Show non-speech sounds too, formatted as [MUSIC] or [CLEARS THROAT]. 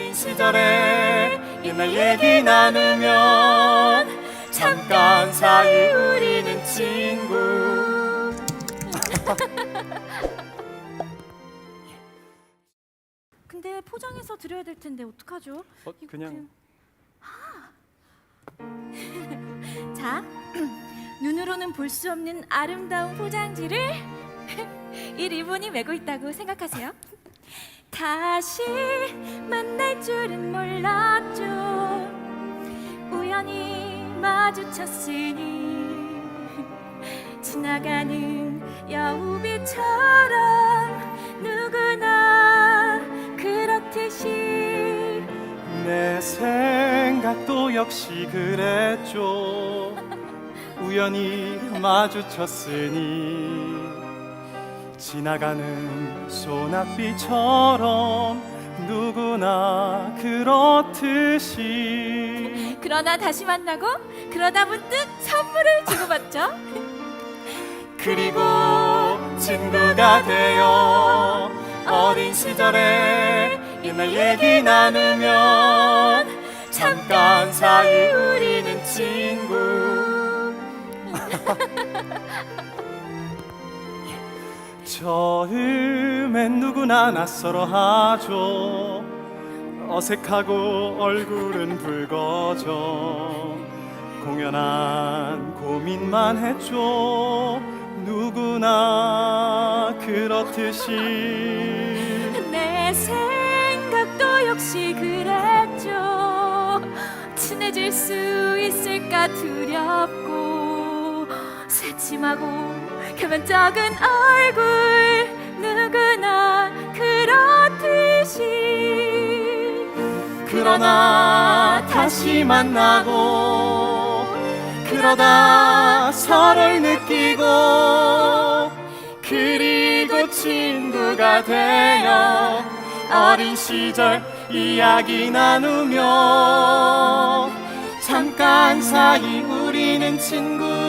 어린 시절에 옛날 얘기 나누면 잠깐 사이 우리는 친구 [LAUGHS] 근데 포장해서 드려야 될 텐데 어떡하죠? 어, 그냥 [LAUGHS] 자, [CLEARS THROAT] 눈으로는 볼 수 없는 아름다운 포장지를 [LAUGHS] 이 리본이 메고 있다고 생각하세요. 다시 만날 줄은 몰랐죠. 우연히 마주쳤으니 지나가는 여우비처럼 누구나 그렇듯이 내 생각도 역시 그랬죠 [LAUGHS] 우연히 마주쳤으니 지나가는 소낙비처럼 누구나 그렇듯이 그러나 다시 만나고 그러다 문득 선물을 주고받죠. 그리고 친구가 되어 어린 시절에 옛날 얘기 나누면 잠깐 사이 우리는 친구 [LAUGHS] 처음엔 누구나 낯설어 하죠. 어색하고 얼굴은 붉어져 공연한 고민만 했죠. 누구나 그렇듯이. 내 생각도 역시 그랬죠. 친해질 수 있을까 두렵고 새침하고 교만적은 얼굴 누구나 그렇듯이 그러나 다시 만나고 그러다 서로를 느끼고 그리고 친구가 되어 어린 시절 이야기 나누며 잠깐 사이 우리는 친구